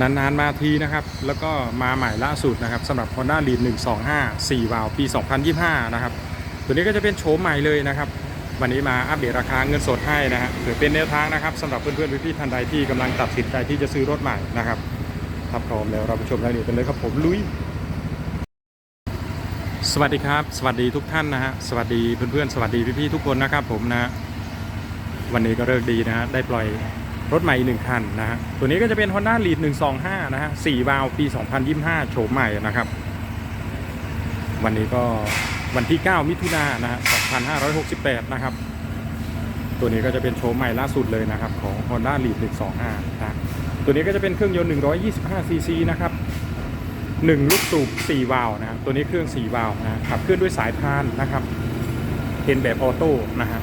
นานๆมาทีนะครับ แล้วก็มาใหม่ล่าสุดนะครับสำหรับ Honda Lead 125 4วาล์วปี 2025 นะครับ ตัวนี้ก็จะเป็นโฉมใหม่เลยนะครับ วันนี้มาอัปเดตราคาเงินสดให้นะฮะเผื่อเป็นแนวทางนะครับสำหรับเพื่อนๆพี่ๆท่านใดที่กำลังตัดสินใจที่จะซื้อรถใหม่นะครับถ้าพร้อมแล้วเราไปชมรายละเอียดกันเลยครับผมลุยสวัสดีครับ สวัสดีทุกท่านนะฮะสวัสดีเพื่อนๆสวัสดีพี่ๆทุกคนนะครับผมนะฮะวันนี้ก็เลิกดีนะฮะได้ปล่อย รถใหม่อีกหนึ่งคันนะฮะตัวนี้ก็จะเป็น Honda Lead 125 นะฮะ4วาล์วปี 2025 โฉมใหม่นะครับ วันนี้ก็วันที่ 9 มิถุนายนนะฮะ2568 นะครับ ตัวนี้ก็จะเป็นโฉมใหม่ล่าสุดเลยนะครับของ Honda Lead 125 นะตัวนี้ก็จะเป็นเครื่องยนต์ 125 ซีซีนะครับ1ลูกสูบ4วาล์วนะตัวนี้เครื่อง 4 วาล์วนะขับเคลื่อนด้วยสายพานนะครับเป็นแบบออโต้นะฮะ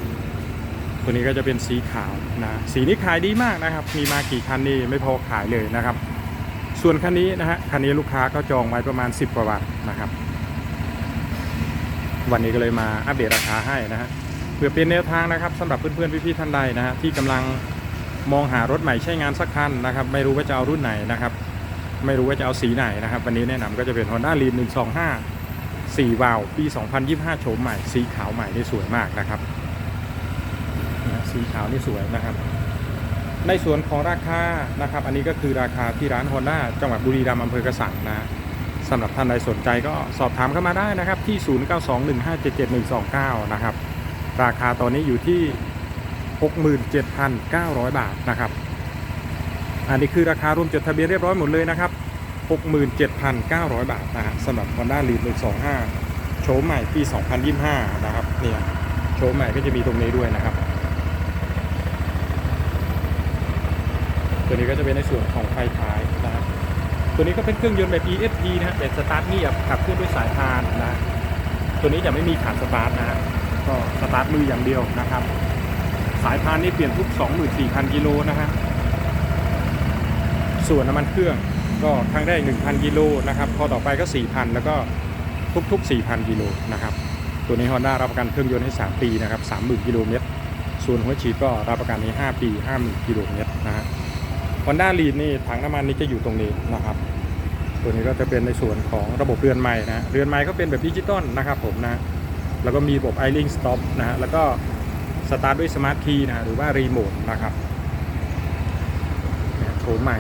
ตัวนี้ก็จะเป็นสีขาวนะสีนี้ขายดีมากนะครับ มีมากี่คันนี่ไม่พอขายเลยนะครับ ส่วนคันนี้นะฮะคันนี้ลูกค้าก็จองไว้ประมาณ 10กว่าบาทนะครับ วันนี้ก็เลยมาอัปเดตราคาให้นะฮะเพื่อเป็นแนวทางนะครับสำหรับเพื่อนๆพี่ๆท่านใดนะฮะที่กำลังมองหารถใหม่ใช้งานสักคันนะครับ ไม่รู้ว่าจะเอารุ่นไหนนะครับ ไม่รู้ว่าจะเอาสีไหนนะครับ วันนี้แนะนำก็จะเป็น Honda Lead 125 4วาล์วปี 2025 โฉมใหม่สีขาวใหม่นี่สวยมากนะครับ สีขาวนี่สวยนะครับ ในส่วนของราคานะครับ อันนี้ก็คือราคาที่ร้าน Honda จังหวัดบุรีรัมย์อำเภอกระสังนะสำหรับท่านใดสนใจก็สอบถามเข้ามาได้นะครับ ที่ 0921577129 นะครับ ราคาตอนนี้อยู่ที่ 67,900 บาทนะครับ อันนี้คือราคารวมจดทะเบียนเรียบร้อยหมดเลยนะครับ 67,900 บาทนะฮะสำหรับ Honda Lead 125 โฉมใหม่ปี 2025 นะครับ เนี่ย โฉมใหม่ก็จะมีตรงนี้ด้วยนะครับ ตัวนี้ก็จะเป็นในส่วนของไฟท้ายนะครับตัวนี้ก็เป็นเครื่องยนต์แบบ ESP นะฮะแบบสตาร์ทเงียบขับเคลื่อนด้วยสายพานนะตัวนี้จะไม่มีขาดสตาร์ทนะฮะก็สตาร์ทมืออย่างเดียวนะครับ สายพานนี่เปลี่ยนทุก 24,000 กิโลนะฮะส่วนน้ำมันเครื่องก็ครั้งแรก 1,000 กิโลนะครับพอต่อไปก็ 4,000 แล้วก็ทุกๆ 4,000 กิโลนะครับตัวนี้ Honda รับประกันเครื่องยนต์ให้ 3 ปีนะครับ 30,000 กิโลเมตรส่วนหัวฉีดก็รับประกันให้ 5 ปี 50,000 กิโลเมตรนะฮะ Honda Lead นี่ถังน้ำมันนี่จะอยู่ตรงนี้นะครับ ตัวนี้ก็จะเป็นในส่วนของระบบเรือนไม้นะเรือนไม้ก็เป็นแบบดิจิตอลนะครับผมนะแล้วก็มีระบบ i l i n k Stop นะฮะแล้วก็สตาร์ทด้วยสมาร์ทคีย์นะฮะหรือว่ารีโมทนะครับโฉมใหม่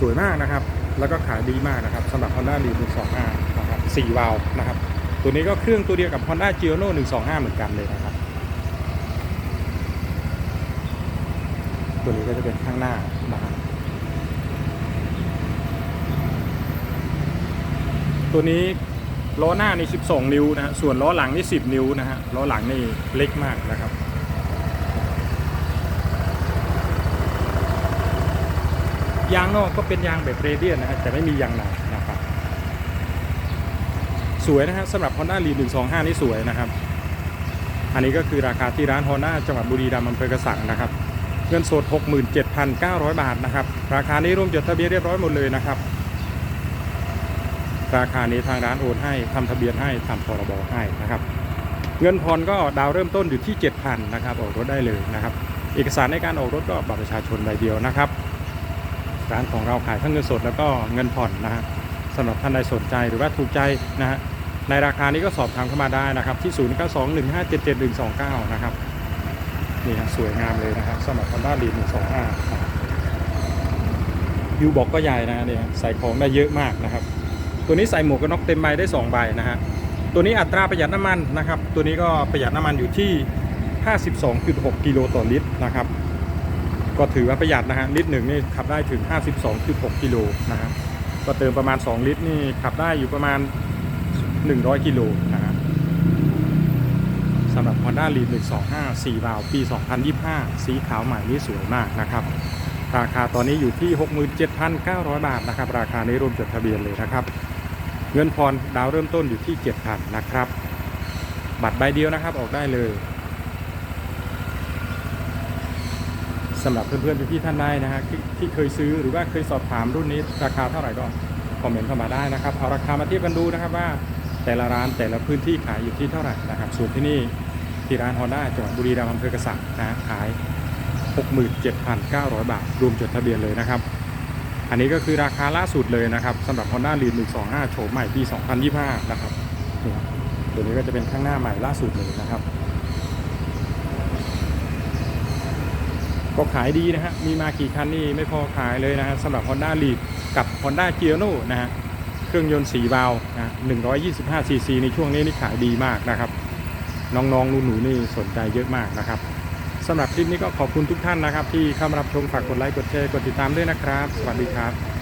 สวยมากนะครับ แล้วก็ขายดีมากนะครับสำหรับ Honda Lead 125นะครับ4วาล์วนะครับ ตัวนี้ก็เครื่องตัวเดียวกับ Honda g i o n o 125 เหมือนกันเลยนะครับ ตัวนี้ก็จะเป็นข้างหน้านะครับตัวนี้ล้อหน้านี่ 12 นิ้วนะฮะส่วนล้อหลังนี่ 10 นิ้วนะฮะล้อหลังนี่เล็กมากนะครับยางนอกก็เป็นยางแบบเรเดียนนะฮะแต่ไม่มียางหนานะครับ สวยนะฮะสำหรับ Honda Lead 125 นี่สวยนะครับ อันนี้ก็คือราคาที่ร้าน Honda จังหวัดบุรีรัมย์อำเภอกระสังนะครับ เงินสด 67,900 บาทนะครับ ราคานี้รวมจดทะเบียนเรียบร้อยหมดเลยนะครับ ราคานี้ทางร้านโอนให้ทำทะเบียนให้ทำพรบให้นะครับ เงินผ่อนก็ดาวเริ่มต้นอยู่ที่ 7,000นะครับออกรถได้เลยนะครับ เอกสารในการออกรถก็บัตรประชาชนใบเดียวนะครับ ร้านของเราขายทั้งเงินสดแล้วก็เงินผ่อนนะฮะสำหรับท่านใดสนใจหรือว่าถูกใจนะฮะในราคานี้ก็สอบถามเข้ามาได้นะครับที่ 0921577129 นะครับ นี่ฮะสวยงามเลยนะครับสำหรับ Honda Lead 125นะครับยูบอกก็ใหญ่นะเนี่ยใส่ของได้เยอะมากนะครับ ตัวนี้ใส่หมวกกันน็อกเต็มใบได้2ใบนะฮะตัวนี้อัตราประหยัดน้ำมันนะครับ ตัวนี้ก็ประหยัดน้ำมันอยู่ที่ 52.6 กิโลต่อลิตรนะครับก็ถือว่าประหยัดนะฮะลิตรหนึ่งนี่ขับได้ถึง 52.6 กิโลนะฮะก็เติมประมาณ 2 ลิตรนี่ขับได้อยู่ประมาณ 100 กิโลน สำหรับ Honda Lead 125 4วาล์วปี 2025 สีขาวใหม่นี่สวยมากนะครับ ราคาตอนนี้อยู่ที่ 67,900 บาทนะครับ ราคานี้รวมจดทะเบียนเลยนะครับ เงินผ่อนดาวเริ่มต้นอยู่ที่ 7,000 นะครับ บัตรใบเดียวนะครับออกได้เลยสำหรับเพื่อนๆพี่ๆท่านใดนะฮะทที่เคยซื้อหรือว่าเคยสอบถามรุ่นนี้ราคาเท่าไหร่ก็คอมเมนต์เข้ามาได้นะครับ เอาราคามาเทียบกันดูนะครับว่า แต่ละร้านแต่ละพื้นที่ขายอยู่ที่เท่าไหร่นะครับ ส่วนที่นี่ที่ร้านฮอนด้าจังหวัดบุรีรัมย์อำเภอกระสังนะขาย 67,900 บาท รวมจดทะเบียนเลยนะครับ อันนี้ก็คือราคาล่าสุดเลยนะครับสำหรับ Honda Lead 125 โฉมใหม่ปี 2025 นะครับตัวนี้ก็จะเป็นข้างหน้าใหม่ล่าสุดเลยนะครับ ก็ขายดีนะฮะมีมากี่คันนี่ไม่พอขายเลยนะฮะสำหรับ Honda Lead กับ Honda g i o n o นะฮะ ครื่องยนต์4วาล์วนะ125ซีซีในช่วงนี้นี่ขายดีมากนะครับ น้องๆหนูๆนี่สนใจเยอะมากนะครับสำหรับคลิปนี้ก็ขอบคุณทุกท่านนะครับ ที่เข้ามารับชมฝากกดไลค์กดแชร์กดติดตามด้วยนะครับ สวัสดีครับ